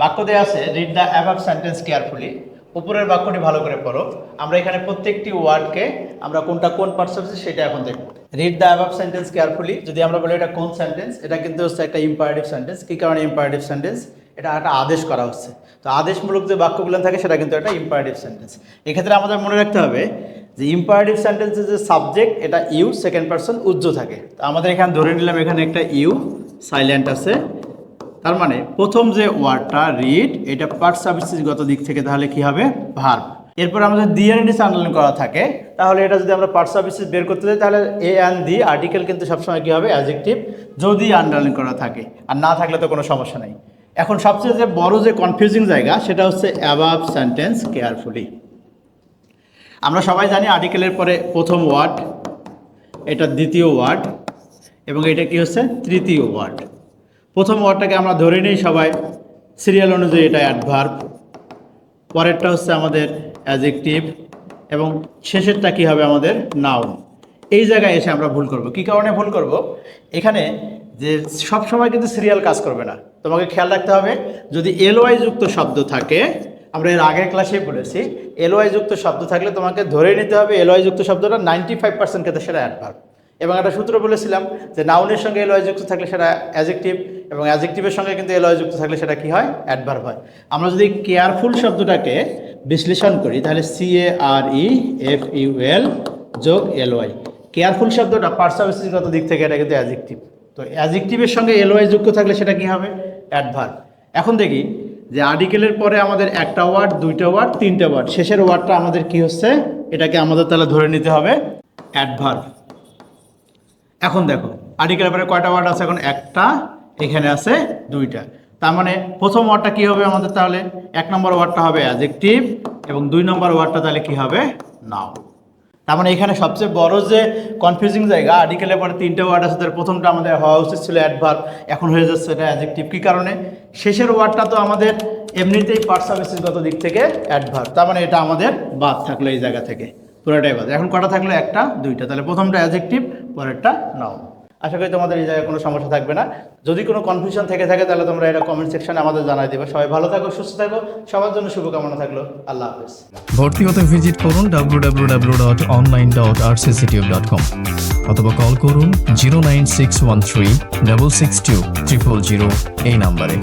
বাক্য দেওয়া আছে read the above sentence carefully উপরের বাক্যটি ভালো করে পড়ো। আমরা এখানে প্রত্যেকটি ওয়ার্ডকে আমরা কোনটা কোন পার্টস অফ সেটা এখন দেখব। Read the above sentence carefully যদি আমরা বলি এটা কোন সেন্টেন্স এটা কিন্তু হচ্ছে একটা ইম্পারেটিভ সেন্টেন্স কী কারণে ইম্পারেটিভ সেন্টেন্স এটা একটা আদেশ করা হচ্ছে। তো আদেশমূলক যে বাক্যগুলো থাকে, সেটা কিন্তু একটা ইম্পারেটিভ সেন্টেন্স এক্ষেত্রে আমাদের মনে রাখতে হবে যে ইম্পারেটিভ সেন্টেন্সের যে সাবজেক্ট এটা ইউ সেকেন্ড পার্সন উজ্জ থাকে। তো আমাদের এখানে ধরে নিলাম এখানে একটা ইউ সাইলেন্ট আছে। তার মানে প্রথম যে ওয়ার্ডটা রিড এটা পার্ট সার্ভিসেসগত দিক থেকে, তাহলে কি হবে? ভার্ব এরপর আমাদের দি এর নিচে আন্ডারলাইন করা থাকে, তাহলে এটা যদি আমরা পার্ট সার্ভিসেস বের করতে যাই, তাহলে এ অ্যান্ড দি আর্টিকেল কিন্তু সবসময় কি হবে? অ্যাজেক্টিভ যদি আন্ডারলাইন করা থাকে, আর না থাকলে তো কোনো সমস্যা নেই। এখন সবচেয়ে যে বড় যে কনফিউজিং জায়গা, সেটা হচ্ছে অ্যাবাব সেন্টেন্স কেয়ারফুলি আমরা সবাই জানি আর্টিকেলের পরে প্রথম ওয়ার্ড এটা দ্বিতীয় ওয়ার্ড এবং এটা কি হচ্ছে? তৃতীয় ওয়ার্ড প্রথম ওয়ার্ডটাকে আমরা ধরে নিই সবাই। সিরিয়াল অনুযায়ী এটা অ্যাডভার্ব পরেরটা হচ্ছে আমাদের অ্যাজেক্টিভ এবং শেষেরটা কী হবে আমাদের নাউন এই জায়গায় এসে আমরা ভুল করব। কি কারণে ভুল করব? এখানে যে সব সময় কিন্তু সিরিয়াল কাজ করবে না। তোমাকে খেয়াল রাখতে হবে, যদি এলওয়াই যুক্ত শব্দ থাকে, আমরা এর আগের ক্লাসেই বলেছি এলওয়াই যুক্ত শব্দ থাকলে তোমাকে ধরে নিতে হবে এলওয়াই যুক্ত শব্দটা নাইনটি ফাইভ পার্সেন্ট ক্ষেত্রে সেটা অ্যাডভার্ব এবং একটা সূত্র বলেছিলাম যে নাউনের সঙ্গে এলওয়াই যুক্ত থাকলে সেটা অ্যাজেক্টিভ এবং অ্যাজেক্টিভের সঙ্গে কিন্তু এলওয়াই যুক্ত থাকলে সেটা কি হয়? অ্যাডভার্ব হয়। আমরা যদি কেয়ারফুল শব্দটাকে বিশ্লেষণ করি, তাহলে C A R E F U L যোগ এল ওয়াই কেয়ারফুল শব্দটা পার্সাভিসগত দিক থেকে এটা কিন্তু অ্যাজেক্টিভ তো অ্যাজেক্টিভের সঙ্গে এল ওয়াই যুক্ত থাকলে সেটা কি হবে? অ্যাডভার্ব এখন দেখি যে আর্টিকেলের পরে আমাদের একটা ওয়ার্ড দুইটা ওয়ার্ড তিনটা ওয়ার্ড শেষের ওয়ার্ডটা আমাদের কি হচ্ছে? এটাকে আমাদের তাহলে ধরে নিতে হবে অ্যাডভার্ব এখন দেখো আর্টিকেলের পরে কয়টা ওয়ার্ড আছে? এখন একটা এখানে আছে দুইটা। তার মানে প্রথম ওয়ার্ডটা কি হবে আমাদের তাহলে? এক নম্বর ওয়ার্ডটা হবে অ্যাজেক্টিভ এবং দুই নম্বর ওয়ার্ডটা তাহলে কি হবে? নাও তার মানে এখানে সবচেয়ে বড় যে কনফিউজিং জায়গা আর্টিকেলের পরে তিনটে ওয়ার্ড আছে, তার প্রথমটা আমাদের হওয়া উচিত ছিল অ্যাডভার্ব এখন হয়ে যাচ্ছে এটা অ্যাজেক্টিভ কী কারণে? শেষের ওয়ার্ডটা তো আমাদের এমনিতেই পার্ট সার্ভিসেসগত দিক থেকে অ্যাডভার্ব তার মানে এটা আমাদের বাদ থাকল এই জায়গা থেকে। পুরোটাই বাদ। এখন কটা থাকল? একটা, দুইটা। তাহলে প্রথমটা অ্যাজেক্টিভ পরেরটা নাও আশা করি তোমাদের এই জায়গায় কোনো সমস্যা থাকবে না। যদি কোনো কনফিউশন থেকে থাকে, তাহলে তোমরা এটা কমেন্ট সেকশনে আমাদের জানাই দেবে। সবাই ভালো থাকো, সুস্থ থাকো। সবার জন্য শুভকামনা থাকল। আল্লাহ হাফেজ। ভর্তি হতে ভিজিট করুন www.online.rcctube.com অথবা কল করুন zero nine six one three double six two triple zero এই নাম্বারে